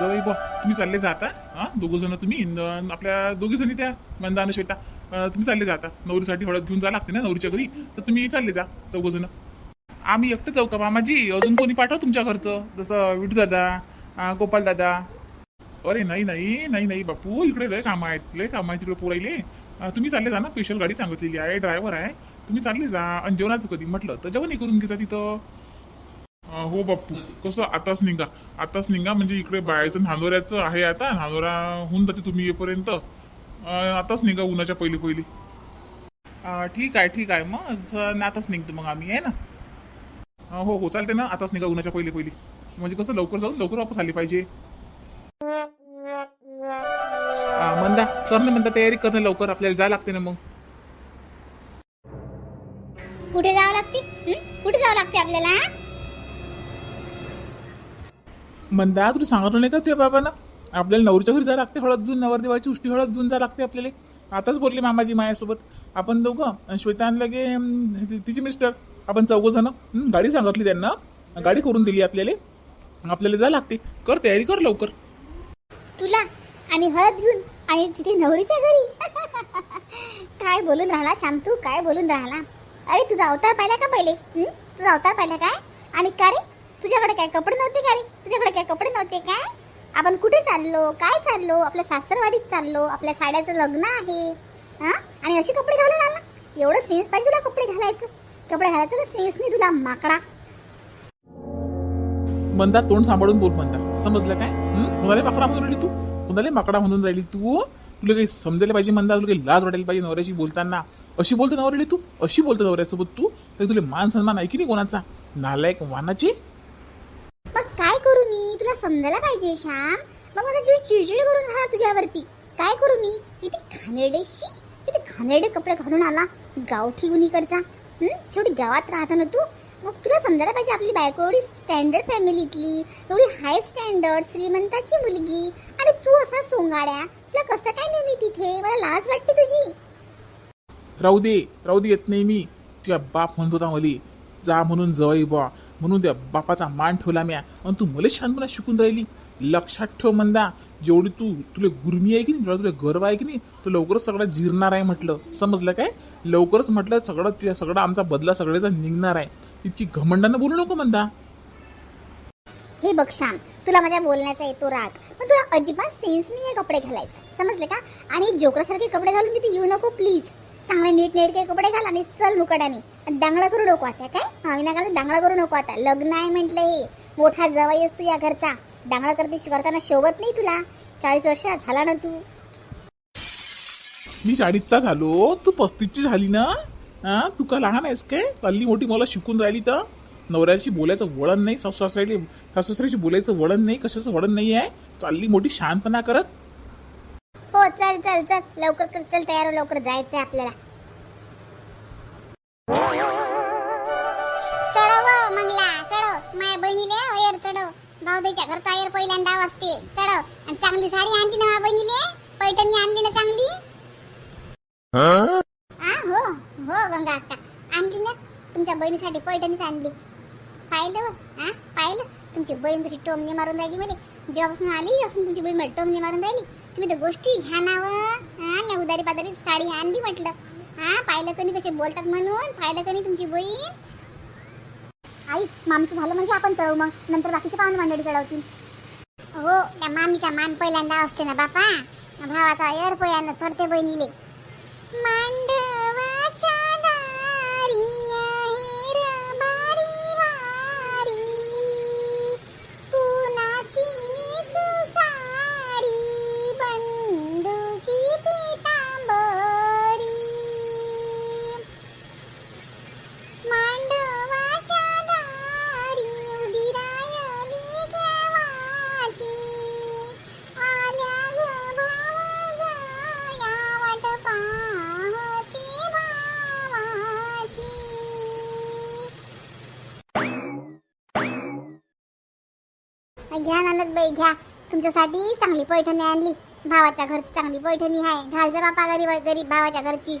जवळ बा. तुम्ही चालले जाता? हा दोघं जण तुम्ही न- आपल्या दोघी जणी त्या मंदा आणि श्वेता. अं, तुम्ही चालले जाता. नवरीसाठी हळद घेऊन जा लागते ना नवरीच्या घरी. तर तुम्ही चालले जा चौघ जण. आम्ही एकटं जाऊ का मामाजी? अजून कोणी पाठवा तुमच्या घरचं? जसं विठू दादा गोपाल दादा अरे नाही नाही नाही नाही बापू. इकडे लय काम आहेत. लय काम आहेत तिकडे पोरायले. अं, तुम्ही चालले जा ना. स्पेशल गाडी सांगितलेली आहे. ड्रायव्हर आहे. तुम्ही चालले जा. आणि जेवणाचं कधी? म्हटलं तर जेवणही करून घेजा तिथं. अं, हो बाप्पू. कसं आताच निघा. आताच निघा म्हणजे इकडे बायाचं नांदोऱ्याचं आहे आता. नांदोरा होऊन जाते तुम्ही येईपर्यंत अं, आताच निघा उन्हाच्या पहिली पहिली. अं, ठीक आहे ठीक आहे. मग ज- आताच निघतो मग आम्ही आहे ना? अं, हो हो चालते ना. आताच निघा उन्हाच्या पहिली पहिली. म्हणजे कसं लवकर जाऊन लवकर वापस आली पाहिजे. अं, मंदा कर ना मंदा तयारी कर ना लवकर. आपल्याला जायला लागते ना मग. कुठे जावं लागते? हं? कुठे जावं लागते आपल्याला? मंदा तुला सांगितलं नाही का ते बाबांना? आपल्याला नवरीच्या घरी जावं लागते हळद घेऊन नवरदेवाची उष्टी हळद घेऊन जावं लागते आपल्याला. आताच बोलले मामाजी मायासोबत. आपण दोघं आणि श्वेता आणि लगे तिचे मिस्टर आपण चौघं जण गाडी सांगितली त्यांना. गाडी करून दिली आपल्याला. आपल्याला जावं लागते. कर तयारी कर लवकर. तुला आणि हळद घेऊन आणि तिथे नवरीच्या घरी. काय बोलून राहिला श्याम तू काय बोलून राहिला? अरे तुझा अवतार पाहिला का पहिले? तुझा अवतार पाहिला काय? आणि का रे? तुझ्याकडे काय कपडे नव्हते का रे? तुझ्याकडे काय कपडे नव्हते काय आपण कुठे चाललो? काय चाललो? आपल्या सासरवाडीत चाललो. आपल्या साड्याचं लग्न आहे. हा? आणि असे कपडे घालून आला. एवढं सेन्स पाहिजे तुला कपडे घालायचं. कपडे घालायचं ना सेन्स नाही तुला माकडा. मंदा तोंड सांभाळून बोल मंदा समजलं काय? कुणाला माकडा म्हणून राहिली तू? कुणाला माकडा म्हणून राहिली तू? तुला काही समजायला पाहिजे मंदा तुला काही लाज वाटायला पाहिजे नवऱ्याशी बोलताना? अशी बोलतो नवऱ्याला तू? अशी बोलतो नवऱ्यासोबत तू? तर तुला मान सन्मान आहे की नाही कोणाचा? नालायक वानाची मग काय करू मी तुला समजायला पाहिजे श्याम. मग मला तुझी चिडचिड करून राहा तुझ्यावरती. काय करू मी? किती घाणेरडेशी किती घाणेरडे कपडे घालून आला. गावठी गुणीकडचा शेवटी गावात राहता ना तू? मग तुला समजायला पाहिजे आपली बायको एवढी स्टँडर्ड फॅमिलीतली एवढी हाय स्टँडर्ड श्रीमंताची मुलगी. आणि तू असा सोंगाड्या. तुला कसं काय नेहमी तिथे? मला लाज वाटते तुझी. राहू दे राहू दे येत नाही मी. तुझ्या बाप म्हणत होता मली. जा म्हणून जवळ बा म्हणून त्या बापाचा मान ठेवला म्या. आणि तू मला शांतपणा शिकून राहिली. लक्षात ठेव मंदा जेवढी तू तुला गुरमी आहे की नाही जेवढा तुला गर्व आहे की नाही तो लवकरच सगळं जिरणार आहे म्हटलं. समजलं काय? लवकरच म्हटलं सगळं तुझ्या सगळं आमचा बदला सगळ्याचा निघणार आहे. इतकी घमंडानं बोलू नको म्हणता हे बघ श्याम तुला माझ्या बोलण्याचा येतो राग पण तुला अजिबात सेन्स नाही आहे कपडे घालायचा. समजले का? आणि जोकरासारखे कपडे घालून तिथे येऊ नको प्लीज चांगले नीट नेटके कपडे घाल आणि चल मुकाट्याने दांगडा करू नको आता काय? हा, विनाकारण दांगडा करू नको आता. लग्न आहे म्हटलं हे. मोठा जवाई तू या घरचा. दांगडा करते करताना शोभत नाही तुला. चाळीस वर्ष झाला ना तू. मी चाळीसचा झालो तू पस्तीसची झाली ना? हा? तू का लहान आहेस काय? चालली मोठी मला शिकून राहिली तर? नवऱ्याशी बोलायचं वळण नाही सासू सासऱ्याला सासऱ्याशी बोलायचं वळण नाही कशाचं वळण नाही आहे चालली मोठी शांतपणा करत. हो चल चल चल. लवकर कर चल तयार हो, लवकर. जायचंय आपल्याला. चढव हो, मंगला. चढव. माझ्या बहिणीले हो, वयर चढव. भाऊदेच्या घरचा वयर पहिल्यांदा वाजते. चढव. आणि चांगली साडी आणली ना माझ्या बहिणीले? पैठणी आणली ना चांगली? हा हो हो गंगा अक्का. आणली ना तुमच्या बहिणीसाठी पैठणीच आणली. पाहिलं हा पाहिलं? तुमची बहीण तशी टोमने मारून राहिली मला. जेव्हापासून आली असून तुमची बहीण मला टोमने मारून राहिली. तुम्ही तर गोष्टी घ्या ना हा मी उदारी पादारी साडी आणली म्हटलं. हा पाहिलं कधी कसे बोलतात म्हणून पाहिलं कधी तुमची बहीण. आई मामचं झालं म्हणजे आपण चढवू मग. नंतर बाकीचे पाहुणे मंडळी चढवतील. हो त्या मामीचा मान पहिल्यांदा असते ना बापा. भावाचा एर पहिल्यांदा चढते बहिणीले. मांड घ्या नंदत बाई घ्या. तुमच्यासाठी चांगली पैठणी आणली. भावाच्या घरची चांगली पैठणी आहे. घालचा बापा गरीब गरीब भावाच्या घरची.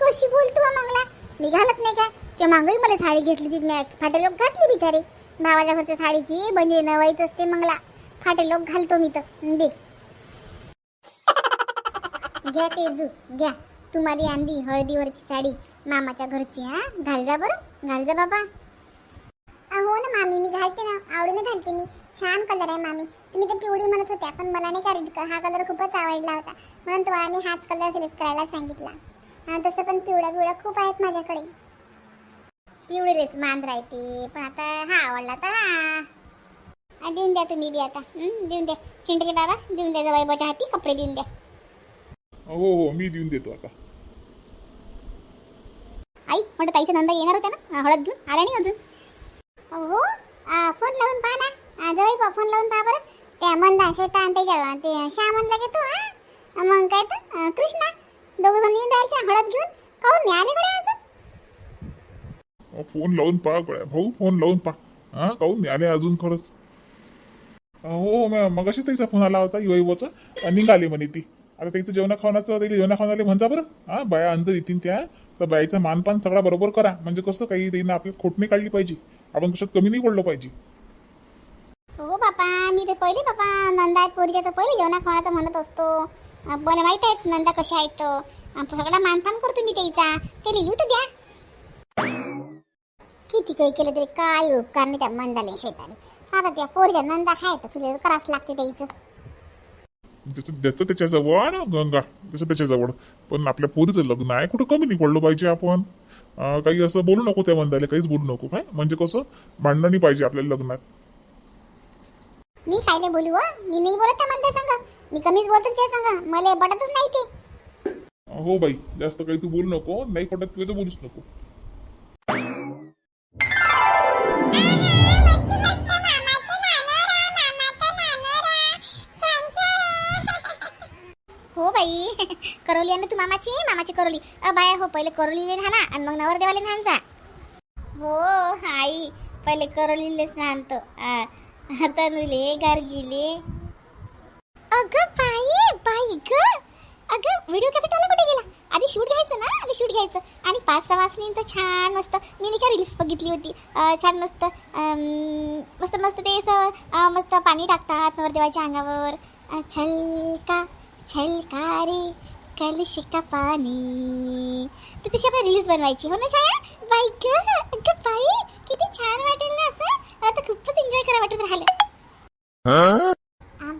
कशी बोलतो मंगला? मी घालत नाही का? ते मागही मला साडी घेतली ती मी फाटे लोक घातली बिचारे. भावाच्या घरच्या साडीची बहिणी नवाईच असते मंगला. फाटे लोक घालतो मी तर. दे. घ्या तेजू घ्या. तुम्हाला आणली हळदीवरची साडी. मामाच्या घरची हा? घाल जा बरं. घाल जा बाबा. हो ना मामी मी घालते ना. आवडीने घालते मी. छान कलर आहे मामी. तुम्ही तर पिवळी म्हणत होत्या पण मला नाही का हा कलर खूपच आवडला होता. म्हणून तुम्हाला मी हाच कलर सिलेक्ट करायला सांगितला. तसं पण पिवळ्या पिवळ्या खूप आहेत माझ्याकडे. पिवळी रेस मांद राहते. पण आता हा आवडला तर हा देऊन द्या तुम्ही बी आता. हं, देऊन द्या. चिंटेचे बाबा देऊन द्या जवळ हाती कपडे देऊन द्या. हो हो मी देऊन देतो आता. आई म्हणतं ताईच्या नंदा येणार होत्या ना? हळद घेऊन? आल्या नाही अजून हो आ, फोन लावून पहा ना आ, जवळ पहा फोन लावून पहा बरं. त्या मंदा श्वेता आणि त्याच्या ते श्यामनला घेतो हा? मग काय तर कृष्णा दोघं जण येऊन जायचे हळद घेऊन. काहून नाही आले कडे अजून? फोन लावून पहा गड्या. भाऊ फोन लावून पहा. हा काहून आले अजून खरंच? हो, हो मॅम. मग अशीच त्याचा फोन आला होता युवाचा निघाली म्हणे ती. आता त्याचं जेवणा खावण्याचं त्याला जेवणा खावणाले म्हणजा बरं. हा बाया अंतर येतील त्या. तर बायाचा मानपान सगळा बरोबर करा. म्हणजे कसं काही त्यांना आपली खोटणी काढली पाहिजे. आपण कशात कमी नाही पडलो पाहिजे. पहिले बापा नंदा आहेत पोरीच्या तर पहिले जेवणा खाण्याचं म्हणत असतो. अं, पण आहेत नंदा कशा आहेत. तर सगळा मानपान करतो मी त्याचा. त्याला येऊ तर द्या. किती काही केलं तरी काय उपकार नाही त्या मंदाले शेताने आता त्या पोरीच्या नंदा आहे तर तुला करावंच लागते त्याचं. त्याचं त्याचं त्याच्याजवळ गंगा त्याचं त्याच्याजवळ. पण आपल्या पोरीचं लग्न आहे कुठं कमी नाही पडलो पाहिजे आपण? काही असं बोलू नको त्या मंदाले काहीच बोलू नको काय? म्हणजे कसं? भांडणं नाही पाहिजे आपल्या लग्नात. मी खायला बोलू हो? मी नाही बोलत त्या म्हणते सांग. मी कमीच बोलतो त्या सांग. मला पटतच नाही ते. हो बाई जास्त काही तू बोलू नको नाही पटत तुला तर बोलूच नको. हो बाई. करवली आहे ना तू मामाची? मामाची करवली. अ बाया हो पहिले करवलीले ना आणि मग नवरदेवाले नानचा हो आई पहिले करवलीलेच नानतो तनुले गार्गीले. अगं बाई बाई ग. अगं व्हिडिओ कसा टाला कुठे गेला? आधी शूट घ्यायचं ना? आधी शूट घ्यायचं. आणि पाच सहा वाजता छान मस्त. मी नाही का रील्स बघितली होती. छान मस्त मस्त मस्त ते असं मस्त पाणी टाकतात नवरदेवाच्या अंगावर. छलका छलका रे? कलश का पाणी? तर तशी आपण रील्स बनवायची. हो ना छाया? बाई ग अगं बाई किती छान वाटेल. तर खूपच एन्जॉय करा वाटत राहिलं.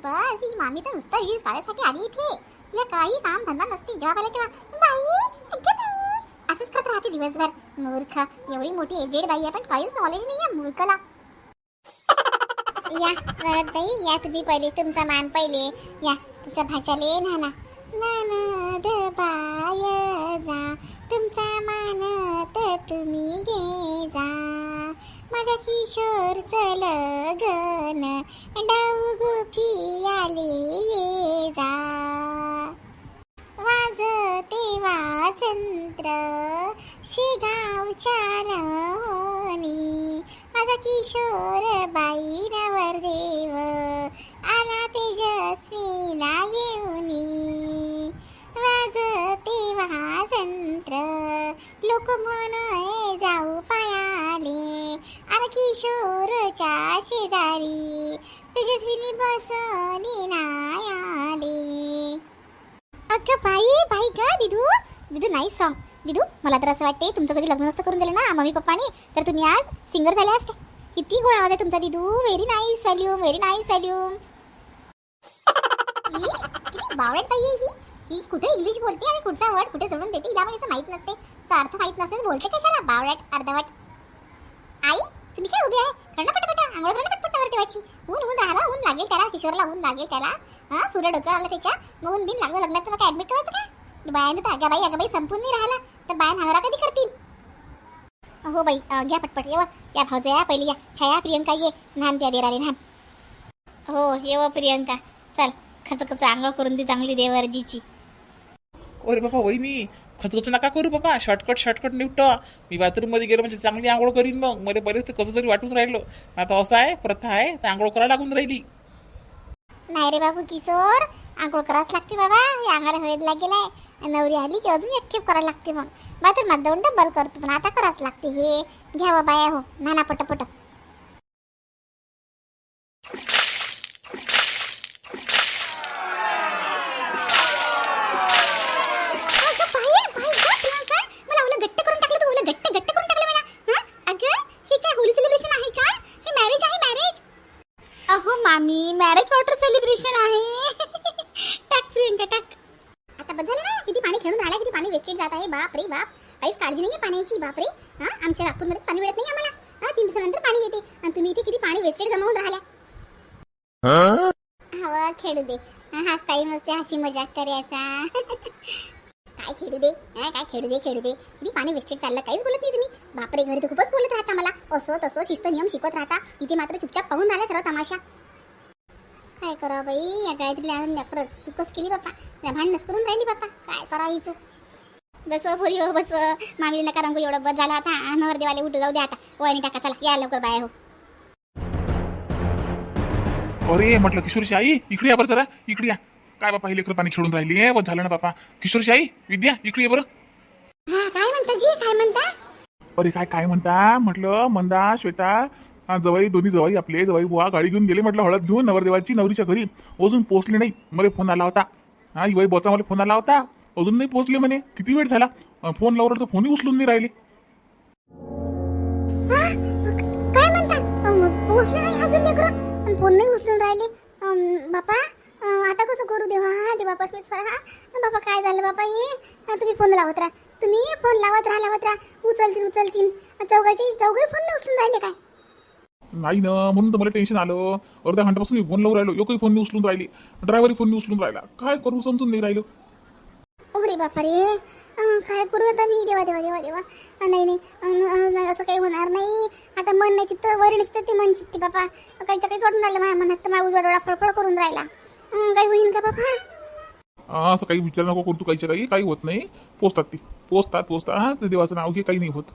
बस ही मामी तर नुसतं रील्स काढायसाठी आली इथे. तिला काही काम धंदा नसते. जेव्हा पाहिलं तेव्हा बाई बाई. असंच करत राहते दिवसभर. मूर्ख एवढी मोठी एजेड बाई आहे पण काहीच नॉलेज नाही आहे मूर्खला. या ताई या तुम्ही पहिले तुमचा मान पहिले. या तुमच्या भाच्याले ना ना ननद बाय जा. तुमचा मान तर तुम्ही घे जा. माझा किशोरचं लगन. डाऊ गुफी आले ये जा. वाजते वाजंत्र शिगावच्या होनी माझा किशोर बाई नवरदेव आला तेजस्वीला येऊनी वाजते वाजंत्र लोक म्हणे जाऊ पायाले. अरे किशोरच्या शेजारी तेजस्विनी बसनी नाही आले. अगं बाई बाई ग दिदू दिदू नाही सॉंग दिदू मला तर असं वाटते तुमचं कधी लग्न नसतं करून दिलं ना मम्मी पप्पानी. तर तुम्ही आज सिंगर झाले असते. किती गोड आवाज आहे तुमचा दिदू. Very nice volume very nice volume बावळट बाई आहे ही. ही कुठे इंग्लिश बोलते आणि कुठचा वर्ड कुठे जोडून देते हिला पण असं नसते. अर्थ माहीत नसते बोलते कशाला? बावळट अर्धवट. आई तुम्ही काय उभे आहे? करणं पटापटा. आंघोळ करणं पटपट वरती व्हायची ऊन ऊन राहिला ऊन लागेल त्याला. किशोरला ऊन लागेल त्याला. हा सूर्य डोक्यावर आला त्याच्या. मग ऊन बिन लागलं लग्नात काय ऍडमिट करायचं का बायानं तर अगा बाई अगा बाई संपून नाही राहिला. तर बाया नवरा कधी करतील? हो बाई घ्या पटपट. येवा. या भाऊजा या पहिली या. छाया प्रियंका ये. नान त्या देरारे नान हो येवा प्रियंका. चल. खचखच आंघोळ करून दे चांगली देवरजीची. अरे बाबा वहिनी. खचखच नका करू बाबा. शॉर्टकट शॉर्टकट निवट मी बाथरूममध्ये गेलो म्हणजे चांगली आंघोळ करीन मग. मला बरेच ते कसं तरी वाटून राहिलो. आता असं आहे प्रथा आहे तर आंघोळ करायला लागून राहिली. नाही रे बाबू किशोर. आंघोळ करावंच लागते बाबा. या अंगाला हळदला गेलाय नवरी आली की अजून एक खेप करायला लागते मग. बाथरूममध्ये जाऊन डब्बल करतो पण आता करावंच लागते हे. घ्या बाबा या हो. नाना पट आहे. टाक प्रियंका टाक. आता ना. किती पाणी खेळून किती पाणी वेस्टेज जात आहे. बाप रे बाप. काहीच काळजी नाही पाण्याची बाप रे. हा? आमच्या नागपूरमध्ये पाणी मिळत नाही आम्हाला. हा तीन दिवसानंतर पाणी येते. आणि तुम्ही इथे किती पाणी जमावून राहिल्या. हवा खेळू दे. हा, टाईम असते हशी मजाक करायचा. काय खेळू दे? हा, काय खेळू दे खेळू दे. किती पाणी वेस्टेज चाललं काहीच बोलत नाही तुम्ही. बापरे घरी तर खूपच बोलत राहता मला. असं तसं शिस्त नियम शिकवत राहता. इथे मात्र चुपचाप पाहून राहिला सर्व तमाशा. काय करा बाई? या गायत्रीला आणून द्या. खरंच चुकच केली बाप्पा. त्या भांडणच करून राहिली बाप्पा. काय करा हिचं बसव पोरी हो बसव मामी नका रंगू एवढं बस झाला आता. नवरदेवाले उठू जाऊ द्या आता. वहिनी टाका चला. या लवकर बाया हो. अरे म्हटलं किशोरची आई इकडे या बरं जरा. इकडे या. काय बापा हे लेकरं पाणी खेळून राहिली आहे बस झालं ना बापा किशोरची आई विद्या इकडे ये बरं. हा काय म्हणता जी? काय म्हणता? अरे काय काय म्हणता? म्हटलं मंदा श्वेता हा जवाई दोन्ही जवाई आपले जवाई बुवा गाडी घेऊन गेले म्हटलं हळद घेऊन नवरदेवाची नवरीच्या घरी. अजून पोहोचले नाही. मला फोन आला होता. हा युवाई बोचा मला फोन आला होता. अजून नाही पोहोचले म्हणे. किती वेळ झाला? फोन लावला तर फोनही उचलून नाही राहिले. काय म्हणता? पोहोचले नाही अजून लेकरं? फोन नाही उचलून राहिले. बापा आता कसं करू देवा? देवा परमेश्वर हा. बाबा काय झालं बाबा हे? हा, तुम्ही फोन लावत राहा. तुम्ही फोन लावत राहा लावत राहा. उचलतील उचलतील चौघाची चौघही फोन नाही उचलून राहिले काय? नाही ना म्हणून तर मला टेन्शन आलं. अर्ध्या घंट्यापासून मी फोन लावून राहिलो. एकही फोन उचलून राहिली. ड्रायव्हरही फोन उचलून राहिला. काय करू समजून नाही राहिलो. अरे बापा रे काय करू आता मी? देवा देवा देवा देवा. नाही नाही. असं काही होणार नाही. आता मन नाही चित्त वरील चित्त ते मन चित्ते बापा. काहीच्या काही वाटून राहिलं माझ्या मनात. तर माझा उजवा डोळा फळफळ करून राहिला. काही होईन का बापा? असं काही विचार नको करू तू काहीच्या काही काही होत नाही. पोचतात ती. पोचतात पोचतात. हा देवाचं नाव घे काही नाही होत.